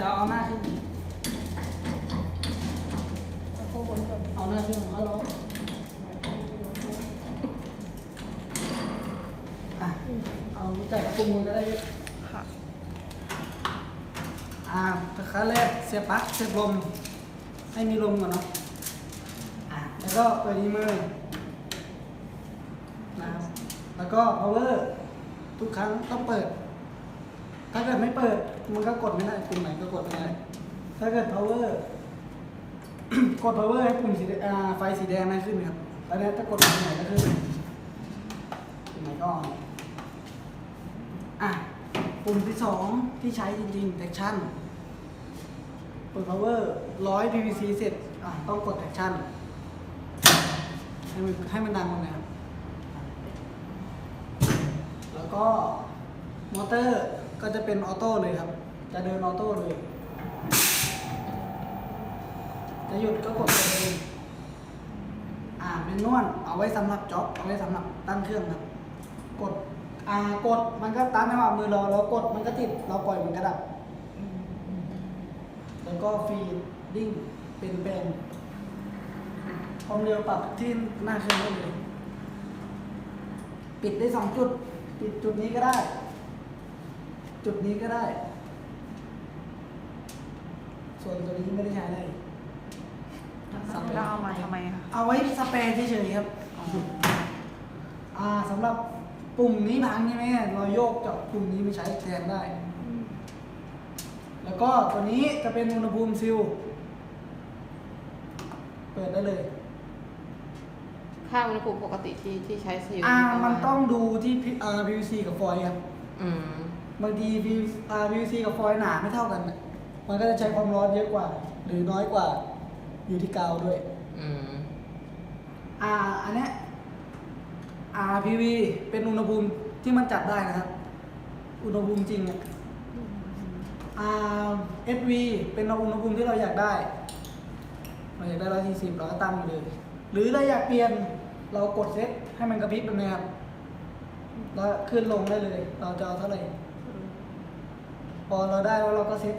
ดี๋ยวเอาหน้าขึ้นเอาข้างบนก่อนเอาหน้าขึ้นเอาลงอะเอาจับปรุงมือก็ได้ค่ะอ่าขั้นแรกเสียบปลั๊กเสียบลม ให้มีลมก่อนเนาะอะแล้วก็เปิดอีเมลนะครับแล้วก็ power ทุกครั้งต้องเปิด ถ้าเกิดไม่เปิดมันก็กดไม่ได้ปุ่มไหนก็กดไม่ได้ ถ้าเกิด power กด power ให้ปุ่มสีแดงอ่าไฟสีแดงนั่นขึ้นครับแล้วเนี่ยถ้ากดปุ่มไหนก็ขึ้นปุ่มไหนก็ on อะปุ่มที่สองที่ใช้จริงๆ traction เปิด power ร้อย PVC เสร็จอะต้องกด traction ให้มันให้มันดังก่อนนะครับ แล้วก็มอเตอร์ ก็จะเป็นออโต้เลยครับ จะเดินออโต้เลย จะหยุดก็กดเองอ่าเป็นนวลเอาไว้สำหรับจ็อบเอาไว้สำหรับตั้งเครื่องครับ กดอ่ากดมันก็ตั้งให้ว่ามือเราเรากดมันก็ติดเราปล่อยมันก็ดับ แล้วก็ฟีดดิ้งเป็นเป็นความเร็วปรับที่หน้าเครื่องได้เลย ปิดได้สองจุด ปิดจุดนี้ก็ได้ จุดนี้ก็ได้ ส่วนตัวนี้ไม่ได้ใช้ได้เราเอามาทำไมคะเอาไว้สเปรย์เฉยๆครับอ๋ออ่าสำหรับปุ่มนี้พังใช่ไหมเราโยกจากปุ่มนี้ไปใช้แทนได้ แล้วก็ตัวนี้จะเป็นอุณหภูมิซิล เปิดได้เลยค่าอุณหภูมิปกติที่ที่ใช้ซีลอ่าประมันณต้องดูที่พิอ่า PVC กับฟอยล์ครับ อืม บางที PVC อ่า PVC กับฟอยล์หนาไม่เท่ากันน่ะมันก็จะใช้ความร้อนเยอะกว่า หรือน้อยกว่าอยู่ที่กาวด้วย อืม อ่าอันเนี้ย RPV เป็นอุณหภูมิที่มันจัดได้นะครับ อุณหภูมิจริงอะอ่า SV เป็นอุณหภูมิที่เราอยากได้ เราอยากได้ร้อยสี่สิบเราก็ตั้งไปเลย หรือเราอยากเปลี่ยนเรากดเซตให้มันกระพริบแบบนี้ครับแล้วขึ้นลงได้เลย เราจะเอาเท่าไหร่ พอเราได้แล้วเราก็เซต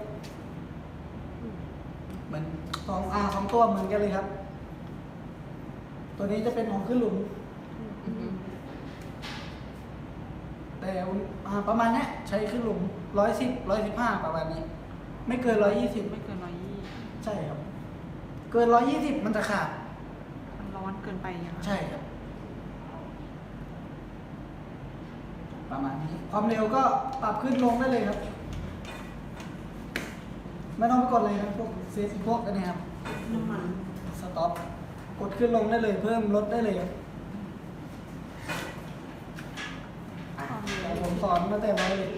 เหมือนสองอาสองตัวเหมือนกันเลยครับ ตัวนี้จะเป็นของขึ้นหลุมอืมแต่อ่าประมาณเนี้ยใช้ขึ้นหลุมร้อยสิบร้อยสิบห้าประมาณนี้ ไม่เกินร้อยยี่สิบไม่เกินร้อยยี่ใช่ครับ เกินร้อยยี่สิบมันจะขาด มันร้อนเกินไปอย่างเงี้ยใช่ครับ ประมาณนี้ ความเร็วก็ปรับขึ้นลงได้เลยครับ ไม่ต้องไปกดเลยนะพวกเซฟพวกอันนี้ครับน้ำมันสต็อปกดขึ้นลงได้เลยเพิ่มลดได้เลยครับอะเดี๋ยวผมสอนมาแต่ไว้เลย